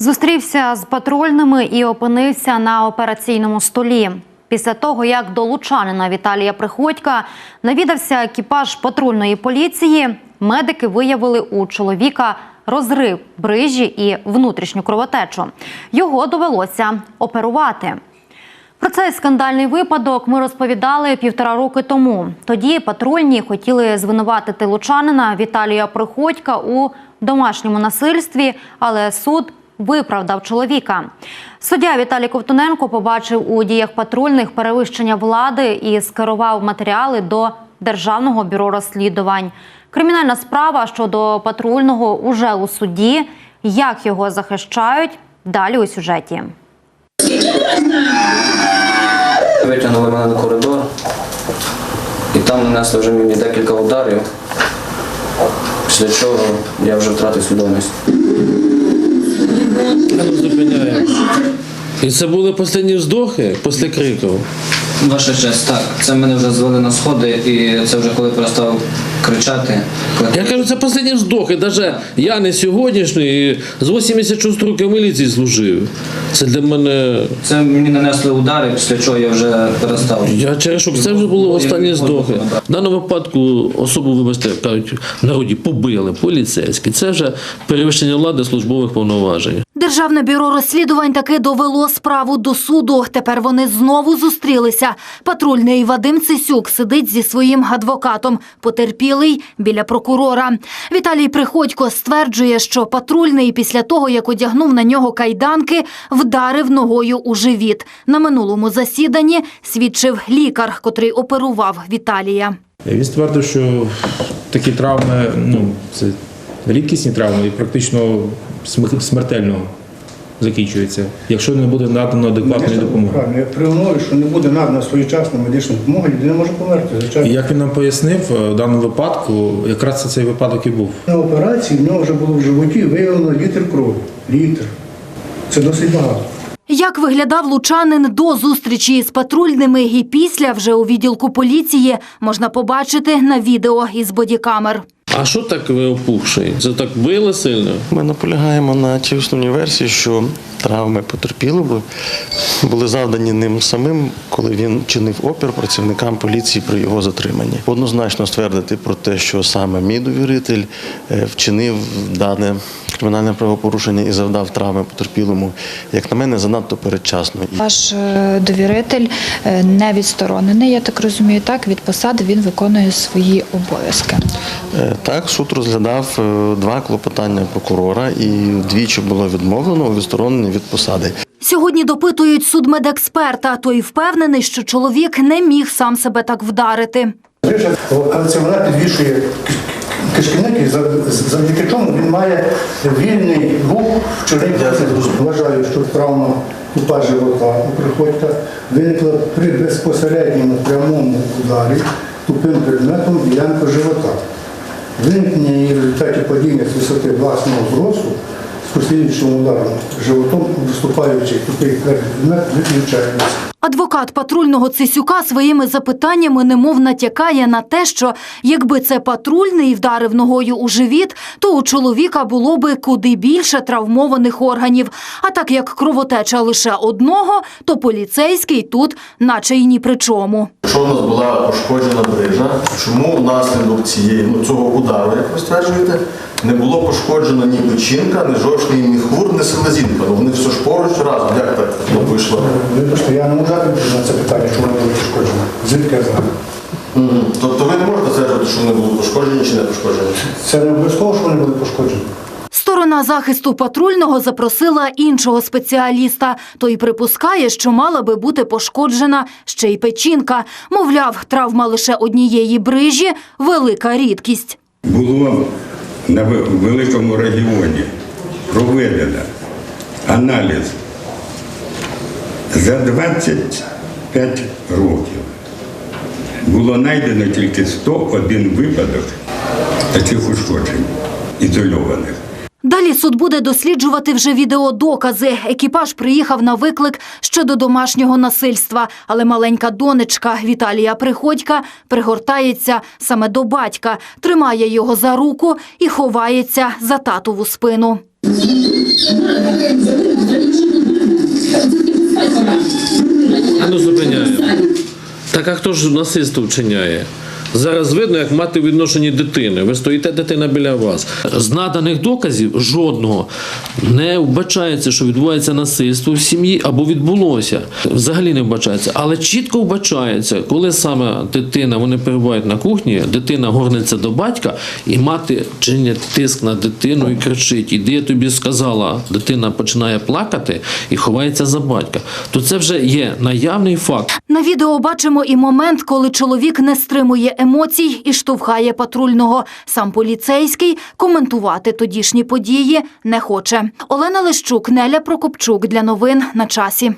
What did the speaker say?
Зустрівся з патрульними і опинився на операційному столі. Після того, як до лучанина Віталія Приходька навідався екіпаж патрульної поліції, медики виявили у чоловіка розрив брижі і внутрішню кровотечу. Його довелося оперувати. Про цей скандальний випадок ми розповідали півтора роки тому. Тоді патрульні хотіли звинуватити лучанина Віталія Приходька у домашньому насильстві, але суд виправдав чоловіка. Суддя Віталій Ковтуненко побачив у діях патрульних перевищення влади і скерував матеріали до Державного бюро розслідувань. Кримінальна справа щодо патрульного уже у суді. Як його захищають? Далі у сюжеті. Витягнули мене на коридор, і там нанесли вже мені декілька ударів, після чого я вже втратив свідомість. Зупиняємо. І це були останні вздохи після криків. Ваша честь, так. Це мене вже звели на сходи, і це вже коли перестав кричати. Коли... Я кажу, це останні вздохи. Навіть я не сьогоднішній, з 86 років міліції служив. Це для мене. Це мені нанесли удари, після чого я вже перестав. Я через що це вже були останні здохи. В даному випадку особу, вибачте, кажуть, народі побили поліцейські. Це вже перевищення влади службових повноважень. Державне бюро розслідувань таки довело справу до суду. Тепер вони знову зустрілися. Патрульний Вадим Цисюк сидить зі своїм адвокатом. Потерпілий біля прокурора. Віталій Приходько стверджує, що патрульний після того, як одягнув на нього кайданки, вдарив ногою у живіт. На минулому засіданні свідчив лікар, котрий оперував Віталія. Він ствердив, що такі травми ну, це рідкісні травми і практично смертельно закінчуються, якщо не буде надано адекватної допомоги. Правильно, при умові, що не буде надана своєчасна медична допомога, людина може померти. І як він нам пояснив, е, в даному випадку якраз це цей випадок і був. На операції в нього вже було в животі виявлено літр крові. Літр. Це досить багато. Як виглядав лучанин до зустрічі з патрульними і після вже у відділку поліції можна побачити на відео із бодікамер. А що так ви опухший? Це так били сильно? Ми наполягаємо на тій основній версії, що травми потерпілого були завдані ним самим, коли він чинив опір працівникам поліції при його затриманні. Однозначно ствердити про те, що саме мій довіритель е, вчинив дане кримінальне правопорушення і завдав травми потерпілому, як на мене, занадто передчасно. Ваш е, довіритель е, не відсторонений, я так розумію, так від посади він виконує свої обов'язки. Е, Так, суд розглядав два клопотання прокурора, і двічі було відмовлено у відстороненні від посади. Сьогодні допитують судмедексперта. Той впевнений, що чоловік не міг сам себе так вдарити. Але це вона підвішує кишківник, і завдяки чому він має вільний рух в чорній Вважаю, що травма купа живота у приходька виникла при безпосередньому прямому ударі тупим предметом ділянку живота. Виникнення її в результаті падіння з висоти власного зросту з послідуючим ударом животом виступаючий тупий предмет виключається. Адвокат патрульного Цисюка своїми запитаннями немов натякає на те, що якби це патрульний вдарив ногою у живіт, то у чоловіка було би куди більше травмованих органів. А так як кровотеча лише одного, то поліцейський тут наче й ні при чому. Що в нас була пошкоджена брижа? Чому внаслідок цієї ну, цього удару, як ви стверджуєте, не було пошкоджено ні печінка, ні жовчний, ні хур, ні селезінка? Ну вони все ж поруч разом. Як так ну, вийшло? Вибачте, я не можу дати на це питання, що вони були пошкоджені. Звідки я знаю? Тобто ви не можете стверджувати, що вони були пошкоджені чи не пошкоджені? Це не обов'язково, що вони були пошкоджені. Сторона захисту патрульного запросила іншого спеціаліста. Той припускає, що мала би бути пошкоджена ще й печінка. Мовляв, травма лише однієї брижі велика рідкість. було на великому регіоні проведено аналіз за 25 років. Було знайдено тільки 101 випадок таких ушкоджень ізольованих. Далі суд буде досліджувати вже відеодокази. Екіпаж приїхав на виклик щодо домашнього насильства, але маленька донечка Віталія Приходька пригортається саме до батька, тримає його за руку і ховається за татову спину. А ну. Так а хто ж насильство вчиняє? Зараз видно, як мати відношенні дитини. Ви стоїте дитина біля вас. З наданих доказів жодного не вбачається, що відбувається насильство в сім'ї або відбулося. Взагалі не вбачається. Але чітко вбачається, коли саме дитина, вони перебувають на кухні, дитина горниться до батька, і мати чинять тиск на дитину і кричить: Іди, я тобі сказала, дитина починає плакати і ховається за батька. То це вже є наявний факт. На відео бачимо і момент, коли чоловік не стримує емоцій і штовхає патрульного. Сам поліцейський коментувати тодішні події не хоче. Олена Лещук, Неля Прокопчук для новин на часі.